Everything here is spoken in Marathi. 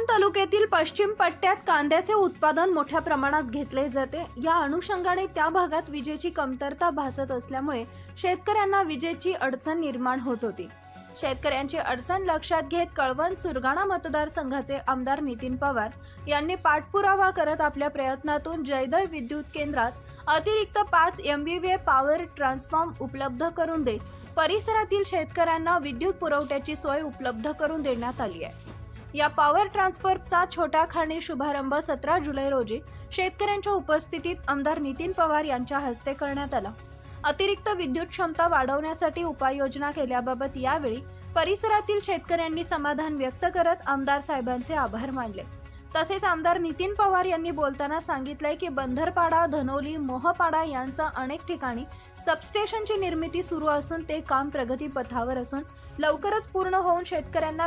कळवण तालुक्यातील पश्चिम पट्ट्यात कांद्याचे उत्पादन मोठ्या प्रमाणात घेतले जाते. या अनुषंगाने त्या भागात विजेची कमतरता भासत असल्यामुळे शेतकऱ्यांना विजेची अडचण निर्माण होत होती. शेतकऱ्यांची अडचण लक्षात घेत कळवण सुरगाणा मतदारसंघाचे आमदार नितीन पवार यांनी पाठपुरावा करत आपल्या प्रयत्नातून जयदर विद्युत केंद्रात अतिरिक्त पाच एमबीव्ही पॉवर ट्रान्सफॉर्म उपलब्ध करून देत परिसरातील शेतकऱ्यांना विद्युत पुरवठ्याची सोय उपलब्ध करून देण्यात आली आहे. या पॉवर ट्रान्सफरचा छोटा खाणी शुभारंभ सतरा जुलै रोजी शेतकऱ्यांच्या उपस्थितीत आमदार नितीन पवार यांच्या हस्ते करण्यात आला. अतिरिक्त विद्युत क्षमता वाढवण्यासाठी उपाययोजना केल्याबाबत यावेळी परिसरातील शेतकऱ्यांनी समाधान व्यक्त करत आमदार साहेबांचे आभार मानले. तसेच आमदार नितीन पवार यांनी बोलताना सांगितलंय की बंधरपाडा धनोली मोहपाडा यांचा अनेक ठिकाणी सबस्टेशनची निर्मिती सुरू असून ते काम प्रगतीपथावर असून लवकरच पूर्ण होऊन शेतकऱ्यांना